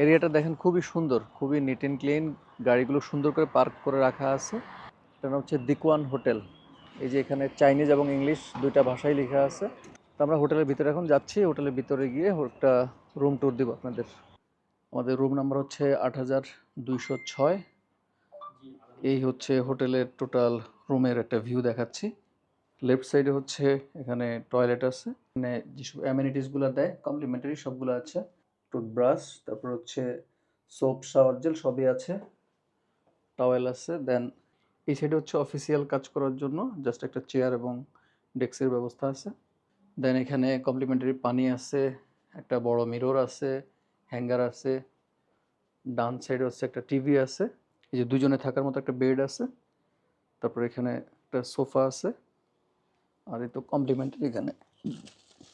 এরিয়াটা দেখেন খুবই সুন্দর, খুবই নিট অ্যান্ড ক্লিন গাড়িগুলো সুন্দর করে পার্ক করে রাখা আছে। এটা নাম হচ্ছে দিকওয়ান হোটেল এই যে এখানে চাইনিজ এবং ইংলিশ দুইটা ভাষায় লেখা আছে। তো আমরা হোটেলের ভিতরে এখন যাচ্ছি, হোটেলের ভিতরে গিয়ে একটা রুম ট্যুর দিব আপনাদের। আমাদের রুম নাম্বার হচ্ছে আট হাজার দুইশো ছয়। এই হচ্ছে হোটেলের টোটাল রুমের একটা ভিউ দেখাচ্ছি। লেফট সাইডে হচ্ছে এখানে টয়লেট আছে। মানে যেসব অ্যামিনিটিসগুলো দেয় কমপ্লিমেন্টারি সবগুলো আছে। টুথব্রাশ তারপর হচ্ছে সোপ শাওয়ার জেল সবই আছে। টাওয়েল আছে দেন এই সাইডে হচ্ছে অফিসিয়াল কাজ করার জন্য জাস্ট একটা চেয়ার এবং ডেস্কের ব্যবস্থা আছে। দেন এখানে কমপ্লিমেন্টারি পানি আছে, একটা বড় মিরর আছে হ্যাঙ্গার আছে, ডান সাইডে হচ্ছে একটা টিভি আছে, এই যে দুজনে থাকার মতো একটা বেড আছে। তারপর এখানে একটা সোফা আছে, আর এই তো কমপ্লিমেন্টারি এখানে।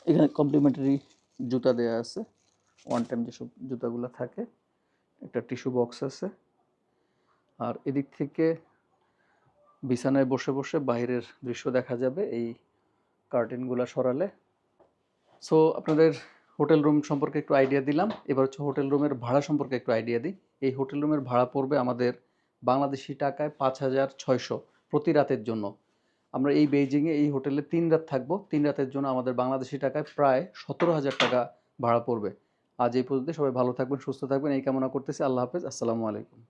এখানে কমপ্লিমেন্টারি জুতা দেয়া আছে। ওয়ান টাইম যেসব জুতাগুলো থাকে, একটা টিস্যু বক্স আছে। আর এদিক থেকে বিছানায় বসে বসে বাইরের দৃশ্য দেখা যাবে এই কার্টেনগুলো সরালে। সো আপনাদের হোটেল রুম সম্পর্কে একটু আইডিয়া দিলাম। এবার হচ্ছে হোটেল রুমের ভাড়া সম্পর্কে একটু আইডিয়া দিই। এই হোটেল রুমের ভাড়া পড়বে আমাদের বাংলাদেশি টাকায় পাঁচ হাজার ছয়শো প্রতি রাতের জন্য। আমরা এই বেইজিংয়ে এই হোটেলে তিন রাত থাকব। তিন রাতের জন্য আমাদের বাংলাদেশি টাকায় প্রায় সতেরো হাজার টাকা ভাড়া পড়বে। আজ এই পর্যন্ত সবাই ভালো থাকবেন, সুস্থ থাকবেন। এই কামনা করতেছি। আল্লাহ হাফেজ। আসসালামু আলাইকুম।